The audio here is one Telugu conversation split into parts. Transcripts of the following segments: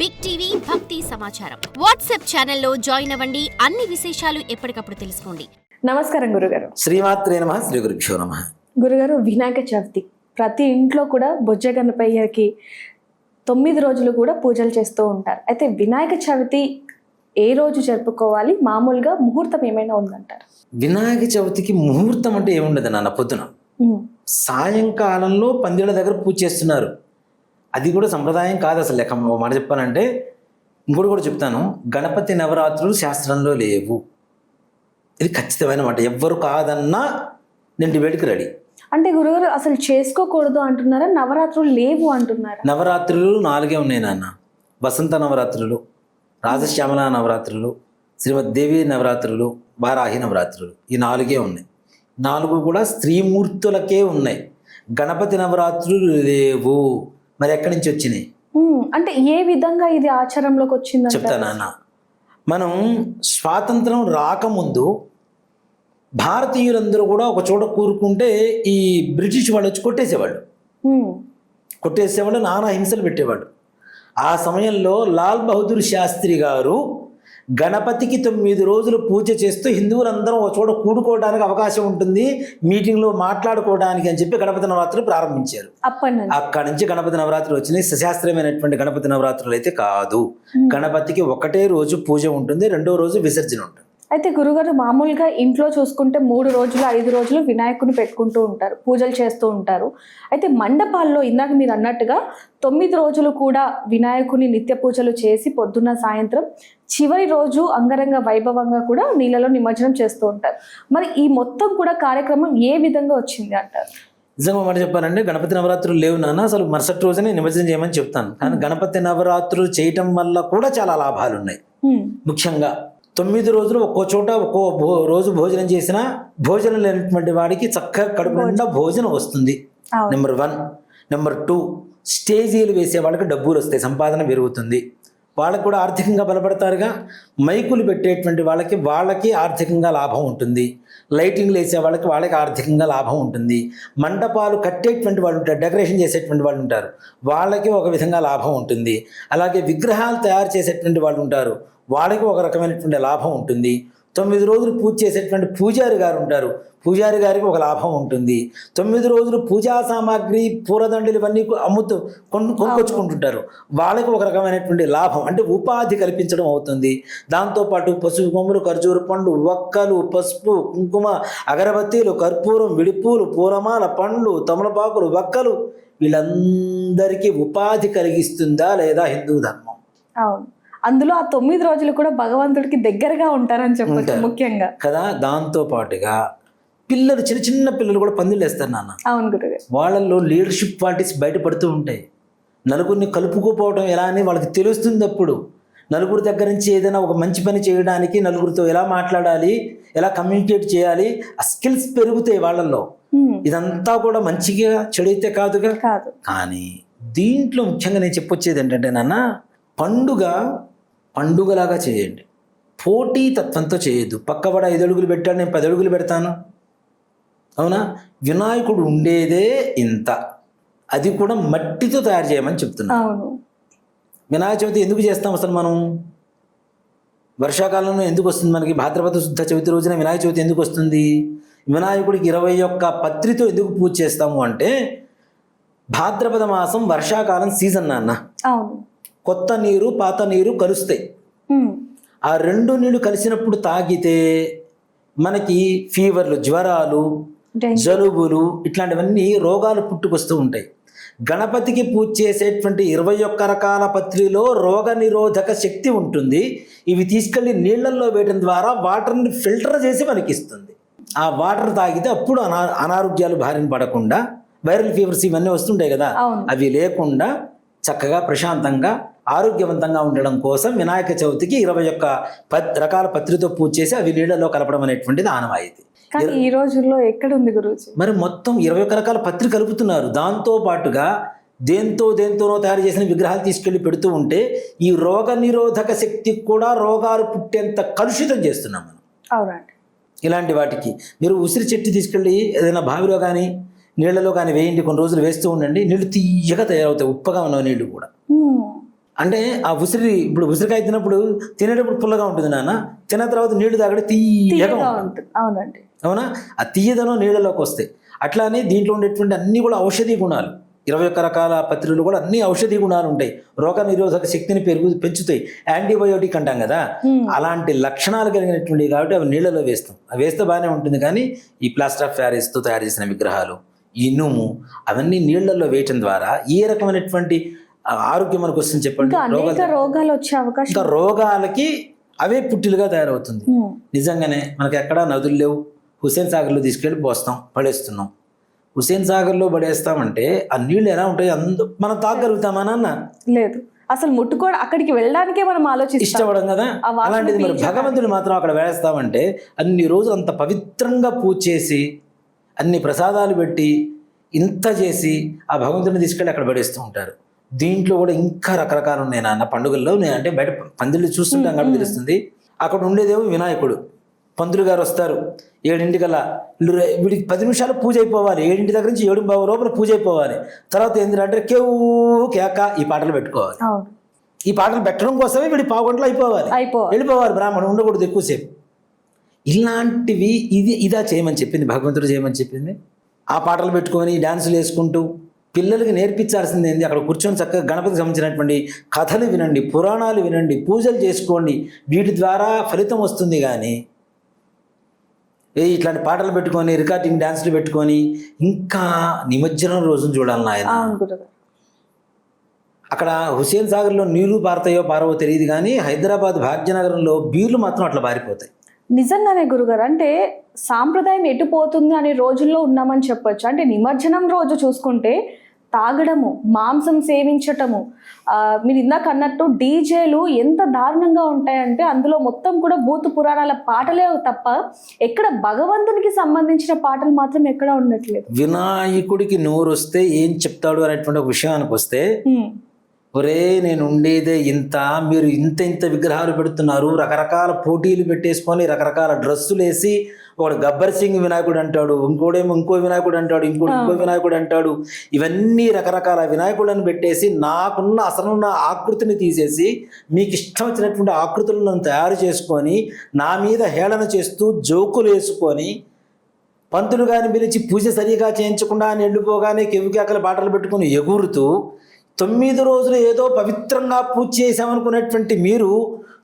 బిగ్ టీవీ భక్తి సమాచారం వాట్సాప్ ఛానల్లో జాయిన్ అవ్వండి. అన్ని విశేషాలు ఎప్పటికప్పుడు తెలుసుకోండి. నమస్కారం గురుగారు. శ్రీమాత్రే నమ శ్రీ గురుభ్యో నమ. గురుగారు వినాయక చవితి. ప్రతి ఇంట్లో కూడా బొజ్జ గణపయ్యకి తొమ్మిది రోజులు కూడా పూజలు చేస్తూ ఉంటారు. అయితే వినాయక చవితి ఏ రోజు జరుపుకోవాలి? మామూలుగా ముహూర్తం ఏమైనా ఉందంటారు? వినాయక చవితికి ముహూర్తం అంటే ఏముండదు నాన్న పొద్దున. సాయంకాలంలో పందిళ్ళ దగ్గర పూజ చేస్తున్నారు. అది కూడా సంప్రదాయం కాదు అసలు లెక్క. మాట చెప్పాలంటే ఇంకోటి కూడా చెప్తాను. గణపతి నవరాత్రులు శాస్త్రంలో లేవు. ఇది ఖచ్చితమైన మాట. ఎవ్వరు కాదన్నా నేను డిబేట్కి రెడీ. అంటే గురుగారు అసలు చేసుకోకూడదు అంటున్నారా? నవరాత్రులు లేవు అంటున్నారా? నవరాత్రులు నాలుగే ఉన్నాయి నాన్న. వసంత నవరాత్రులు రాజశ్యామల నవరాత్రులు శ్రీమద్దేవి నవరాత్రులు వారాహి నవరాత్రులు. ఈ నాలుగే ఉన్నాయి. నాలుగు కూడా స్త్రీమూర్తులకే ఉన్నాయి. గణపతి నవరాత్రులు లేవు. మరి ఎక్కడి నుంచి వచ్చినాయి? అంటే ఏ విధంగా ఇది ఆచారంలోకి వచ్చింది చెప్తా నాన్న. మనం స్వాతంత్రం రాకముందు భారతీయులందరూ కూడా ఒక చోట కూరుకుంటే ఈ బ్రిటిష్ వాళ్ళు వచ్చి కొట్టేసేవాళ్ళు. కొట్టేసేవాళ్ళు నానా హింసలు పెట్టేవాడు ఆ సమయంలో లాల్ బహదూర్ శాస్త్రి గారు గణపతికి తొమ్మిది రోజులు పూజ చేస్తూ హిందువులందరం ఒక చోట కూడుకోవడానికి అవకాశం ఉంటుంది. మీటింగ్లో మాట్లాడుకోవడానికి అని చెప్పి గణపతి నవరాత్రులు ప్రారంభించారు. అక్కడి నుంచి గణపతి నవరాత్రులు వచ్చినాయి. సశాస్త్రీయమైనటువంటి గణపతి నవరాత్రులు అయితే కాదు. గణపతికి ఒకటే రోజు పూజ ఉంటుంది. రెండో రోజు విసర్జన ఉంటుంది. అయితే గురుగారు మామూలుగా ఇంట్లో చూసుకుంటే మూడు రోజులు ఐదు రోజులు వినాయకుని పెట్టుకుంటూ ఉంటారు పూజలు చేస్తూ ఉంటారు. అయితే మండపాల్లో ఇందాక మీరు అన్నట్టుగా తొమ్మిది రోజులు కూడా వినాయకుని నిత్య పూజలు చేసి పొద్దున్న సాయంత్రం చివరి రోజు అంగరంగ వైభవంగా కూడా నీళ్ళలో నిమజ్జనం చేస్తూ ఉంటారు. మరి ఈ మొత్తం కూడా కార్యక్రమం ఏ విధంగా వచ్చింది అంటారు? నిజంగా మాట చెప్పాలంటే గణపతి నవరాత్రులు లేవు నాన్న అసలు మరుసటి రోజునే నిమజ్జనం చేయమని చెప్తాను. కానీ గణపతి నవరాత్రులు చేయటం వల్ల కూడా చాలా లాభాలు ఉన్నాయి. ముఖ్యంగా తొమ్మిది రోజులు ఒక్కో చోట ఒక్కో భో రోజు భోజనం చేసినా భోజనం లేనటువంటి వాడికి చక్కగా కడుపు నిండా భోజనం. వస్తుంది. నెంబర్ వన్ నెంబర్ టూ స్టేజీలు వేసే వాళ్ళకి డబ్బులు వస్తాయి సంపాదన పెరుగుతుంది. వాళ్ళకి కూడా ఆర్థికంగా బలపడతారుగా. మైకులు పెట్టేటువంటి వాళ్ళకి వాళ్ళకి ఆర్థికంగా లాభం ఉంటుంది. లైటింగ్లు వేసే వాళ్ళకి వాళ్ళకి ఆర్థికంగా లాభం ఉంటుంది. మండపాలు కట్టేటువంటి వాళ్ళు ఉంటారు డెకరేషన్ చేసేటువంటి వాళ్ళు ఉంటారు. వాళ్ళకి ఒక విధంగా లాభం ఉంటుంది. అలాగే విగ్రహాలు తయారు చేసేటువంటి వాళ్ళు ఉంటారు. వాళ్ళకి ఒక రకమైనటువంటి లాభం ఉంటుంది. తొమ్మిది రోజులు పూజ చేసేటువంటి పూజారి గారు ఉంటారు. పూజారి గారికి ఒక లాభం ఉంటుంది. తొమ్మిది రోజులు పూజా సామాగ్రి పూలదండలు ఇవన్నీ అమ్ముతూ కొను కొనుక్కొచ్చుకుంటుంటారు. వాళ్ళకి ఒక రకమైనటువంటి లాభం. అంటే ఉపాధి కల్పించడం అవుతుంది. దాంతోపాటు పసుపు కొమ్ములు ఖర్జూర పండు ఒక్కలు పసుపు కుంకుమ అగరబత్తీలు కర్పూరం విడిపూలు పూలమాల పండ్లు తమలపాకులు ఒక్కలు వీళ్ళందరికీ ఉపాధి కలిగిస్తుందా లేదా హిందూ ధర్మం? అవును. అందులో ఆ తొమ్మిది రోజులు కూడా భగవంతుడికి దగ్గరగా ఉంటారని చెప్పొచ్చు. ముఖ్యంగా. కదా దాంతో పాటుగా పిల్లలు చిన్న చిన్న పిల్లలు కూడా పందిళ్ళు వేస్తారు నాన్న. అవును గురుగారు. వాళ్ళల్లో లీడర్షిప్ క్వాలిటీస్ బయటపడుతూ ఉంటాయి. నలుగురిని కలుపుకోపోవడం ఎలా అని వాళ్ళకి తెలుస్తుంది అప్పుడు నలుగురి దగ్గర నుంచి ఏదైనా ఒక మంచి పని చేయడానికి నలుగురితో ఎలా మాట్లాడాలి ఎలా కమ్యూనికేట్ చేయాలి ఆ స్కిల్స్ పెరుగుతాయి వాళ్ళల్లో. ఇదంతా కూడా మంచిగా చెడైతే కాదుగా? కాదు. కానీ దీంట్లో ముఖ్యంగా నేను చెప్పొచ్చేది ఏంటంటే నాన్న పండుగ పండుగలాగా చేయండి. పోటీ తత్వంతో చేయొద్దు. పక్కబడ ఐదు అడుగులు పెట్టాడు నేను పది అడుగులు పెడతాను. అవునా? వినాయకుడు ఉండేదే ఇంత. అది కూడా మట్టితో తయారు చేయమని చెప్తున్నా. అవును. వినాయక చవితి ఎందుకు చేస్తాం అసలు మనం? వర్షాకాలంలో ఎందుకు వస్తుంది మనకి? భాద్రపద శుద్ధ చవితి రోజున వినాయక చవితి ఎందుకు వస్తుంది? వినాయకుడికి ఇరవై ఒక్క పత్రితో ఎందుకు పూజ చేస్తాము అంటే భాద్రపద మాసం వర్షాకాలం సీజన్ నాన్న. అవును. కొత్త నీరు పాత నీరు కలుస్తాయి. ఆ రెండు నీళ్ళు కలిసినప్పుడు తాగితే మనకి ఫీవర్లు జ్వరాలు. జలుబులు ఇట్లాంటివన్నీ రోగాలు పుట్టుకొస్తూ ఉంటాయి. గణపతికి పూజ చేసేటువంటి ఇరవై ఒక్క రకాల పత్రిలో రోగ నిరోధక శక్తి ఉంటుంది. ఇవి తీసుకెళ్ళి నీళ్ళల్లో వేయడం ద్వారా వాటర్ని ఫిల్టర్ చేసి మనకి ఇస్తుంది ఆ వాటర్ తాగితే అప్పుడు అనా అనారోగ్యాలు బారిన పడకుండా వైరల్ ఫీవర్స్ ఇవన్నీ వస్తుంటాయి కదా అవి లేకుండా చక్కగా ప్రశాంతంగా ఆరోగ్యవంతంగా ఉండడం కోసం వినాయక చవితికి ఇరవై ఒక్క పత్ రకాల పత్రితో పూజ చేసి అవి నీళ్ళలో కలపడం అనేటువంటిది ఆనవాయితీ. కానీ ఈ రోజుల్లో ఎక్కడ ఉంది గురుజీ? మరి మొత్తం ఇరవై ఒక్క రకాల పత్రి కలుపుతున్నారు. దాంతో పాటుగా దేంతో దేంతోనో తయారు చేసిన విగ్రహాలు తీసుకెళ్ళి పెడుతూ ఉంటే ఈ రోగ నిరోధక శక్తికి కూడా రోగాలు పుట్టేంత కలుషితం చేస్తున్నాం మనం. అవునండి. ఇలాంటి వాటికి మీరు ఉసిరి చెట్టు తీసుకెళ్ళి ఏదైనా బావిలో కానీ నీళ్ళలో కానీ వేయండి కొన్ని రోజులు వేస్తూ ఉండండి నీళ్ళు తీయగా తయారవుతాయి ఉప్పగా ఉన్న నీళ్ళు కూడా. అంటే ఆ ఉసిరి ఇప్పుడు ఉసిరికాయ తిన్నప్పుడు తినేటప్పుడు పుల్లగా ఉంటుంది నాన్న తిన్న తర్వాత నీళ్ళు తాగడం తీయగా ఉంటుంది. అవునండి అవునా ఆ తీయదనం నీళ్ళలోకి వస్తాయి అట్లానే దీంట్లో ఉండేటువంటి అన్ని కూడా ఔషధీ గుణాలు ఇరవై ఒక్క రకాల పత్రులు కూడా అన్ని ఔషధీ గుణాలు ఉంటాయి రోగ నిరోధక శక్తిని పెరుగు పెంచుతాయి యాంటీబయోటిక్ అంటాం కదా. అలాంటి లక్షణాలు కలిగినటువంటివి కాబట్టి అవి నీళ్ళలో వేస్తాం అవి వేస్తే బాగానే ఉంటుంది కానీ ఈ ప్లాస్టర్ ఆఫ్ ప్యారిస్తో తయారు చేసిన విగ్రహాలు ఇనుము అవన్నీ నీళ్ళల్లో వేయటం ద్వారా ఏ రకమైనటువంటి ఆరోగ్యం మనకు వస్తుంది చెప్పండి? రోగాలు వచ్చే అవకాశం రోగాలకి అవే పుట్టిలుగా తయారవుతుంది. నిజంగానే మనకి ఎక్కడా నదులు లేవు. హుసేన్ సాగర్లో తీసుకెళ్ళి పోస్తాం పడేస్తున్నాం. హుసేన్ సాగర్లో పడేస్తామంటే ఆ నీళ్ళు ఎలా ఉంటాయి అందు మనం తాగలుగుతామా నాన్న? లేదు. అసలు ముట్టుకోవడం అక్కడికి వెళ్ళడానికే మనం ఆలోచిస్తాం. ఇష్టపడం కదా. అలాంటిది మరి. భగవంతుడు మాత్రం అక్కడ వేస్తామంటే అన్ని రోజులు అంత పవిత్రంగా పూజ చేసి అన్ని ప్రసాదాలు పెట్టి ఇంత చేసి ఆ భగవంతుడిని తీసుకెళ్ళి అక్కడ పడేస్తూ ఉంటారు. దీంట్లో కూడా ఇంకా రకరకాలు ఉన్నాయి నాన్న. పండుగల్లో నేను అంటే బయట పందిళ్ళు చూస్తుంటాం కాబట్టి తెలుస్తుంది. అక్కడ ఉండేదేమో వినాయకుడు. పంతులు గారు వస్తారు. ఏడింటికల్లా వీడికి పది నిమిషాలు పూజ అయిపోవాలి. ఏడింటి దగ్గర నుంచి ఏడు బావు లోపల పూజ అయిపోవాలి. తర్వాత ఏంటంటే కేవు కేక ఈ పాటలు పెట్టుకోవాలి. ఈ పాటలు పెట్టడం కోసమే వీడి పావు గంటలు అయిపోవాలి. అయిపోవాలి. వెళ్ళిపోవాలి బ్రాహ్మణుడు ఉండకూడదు ఎక్కువసేపు. ఇలాంటివి ఇది ఇదా చేయమని చెప్పింది భగవంతుడు చేయమని చెప్పింది? ఆ పాటలు పెట్టుకొని డ్యాన్సులు వేసుకుంటూ పిల్లలకి నేర్పించాల్సింది ఏంది? అక్కడ కూర్చొని చక్కగా గణపతికి సంబంధించినటువంటి కథలు వినండి పురాణాలు వినండి పూజలు చేసుకోండి. వీటి ద్వారా ఫలితం వస్తుంది కానీ ఏ ఇట్లాంటి పాటలు పెట్టుకొని రికార్డింగ్ డ్యాన్సులు పెట్టుకొని ఇంకా నిమజ్జనం రోజును చూడాలి నాయన. అక్కడ హుసేన్ సాగర్లో నీళ్ళు పారతాయో పారవో తెలియదు కానీ హైదరాబాద్ భాగ్యనగరంలో బీర్లు మాత్రం అట్లా పారిపోతాయి. నిజంగానే గురుగారు అంటే సాంప్రదాయం ఎటు పోతుంది అనే రోజుల్లో ఉన్నామని చెప్పొచ్చు అంటే నిమజ్జనం రోజు చూసుకుంటే తాగడము మాంసం సేవించటము ఆ, మీరు ఇందాక అన్నట్టు డీజేలు ఎంత దారుణంగా ఉంటాయంటే అందులో మొత్తం కూడా భూత పురాణాల పాటలే తప్ప ఎక్కడ భగవంతునికి సంబంధించిన పాటలు మాత్రం ఎక్కడ ఉండట్లేదు వినాయకుడికి నోరు వస్తే ఏం చెప్తాడు అనేటువంటి ఒక విషయానికి వస్తే. ఒరే నేను ఉండేదే ఇంత. మీరు ఇంత ఇంత విగ్రహాలు పెడుతున్నారు. రకరకాల పోటీలు పెట్టేసుకొని రకరకాల డ్రెస్సులు వేసి ఒకడు గబ్బర్ సింగ్ వినాయకుడు అంటాడు ఇంకోడేమో ఇంకో వినాయకుడు అంటాడు ఇంకోటి ఇంకో వినాయకుడు అంటాడు. ఇవన్నీ రకరకాల వినాయకులను పెట్టేసి నాకున్న అసలున్న ఆకృతిని తీసేసి మీకు ఇష్టం వచ్చినటువంటి ఆకృతులను తయారు చేసుకొని నా మీద హేళన చేస్తూ జోకులు వేసుకొని పంతులు గారిని పిలిచి పూజ సరిగా చేయించకుండా ఆయన ఎండిపోగానే కెవికేకల బాటలు పెట్టుకుని ఎగురుతూ తొమ్మిది రోజులు ఏదో పవిత్రంగా పూజ చేసామనుకునేటువంటి మీరు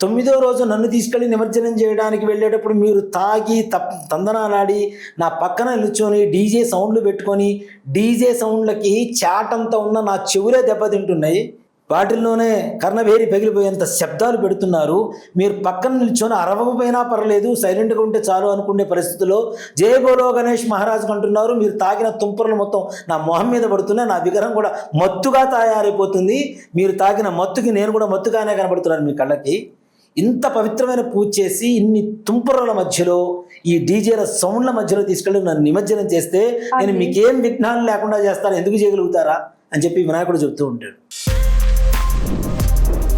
తొమ్మిదో రోజు నన్ను తీసుకెళ్ళి నిమజ్జనం చేయడానికి వెళ్ళేటప్పుడు మీరు తాగి తప్ తందనాలాడి నా పక్కన నిల్చొని డీజే సౌండ్లు పెట్టుకొని డీజే సౌండ్లకి చాటంతా ఉన్న నా చెవులే దెబ్బతింటున్నాయి. వాటిల్లోనే కర్ణభేరి పగిలిపోయేంత శబ్దాలు పెడుతున్నారు. మీరు పక్కన నిల్చొని అరవకపోయినా పర్లేదు సైలెంట్గా ఉంటే చాలు అనుకునే పరిస్థితిలో జయ బోలో గణేష్ మహారాజు అంటున్నారు. మీరు తాగిన తుంపరలు మొత్తం నా మొహం మీద పడుతున్నాయి నా విగ్రహం కూడా మత్తుగా తయారైపోతుంది. మీరు తాగిన మత్తుకి నేను కూడా మత్తుగానే కనబడుతున్నాను మీ కళ్ళకి. ఇంత పవిత్రమైన పూజ చేసి ఇన్ని తుంపరల మధ్యలో ఈ డీజేల సౌండ్ల మధ్యలో తీసుకెళ్ళి నన్ను నిమజ్జనం చేస్తే నేను మీకేం విఘ్నాలు లేకుండా చేస్తాను ఎందుకు చేయగలుగుతారా? అని చెప్పి వినాయకుడు చెప్తూ ఉంటాడు.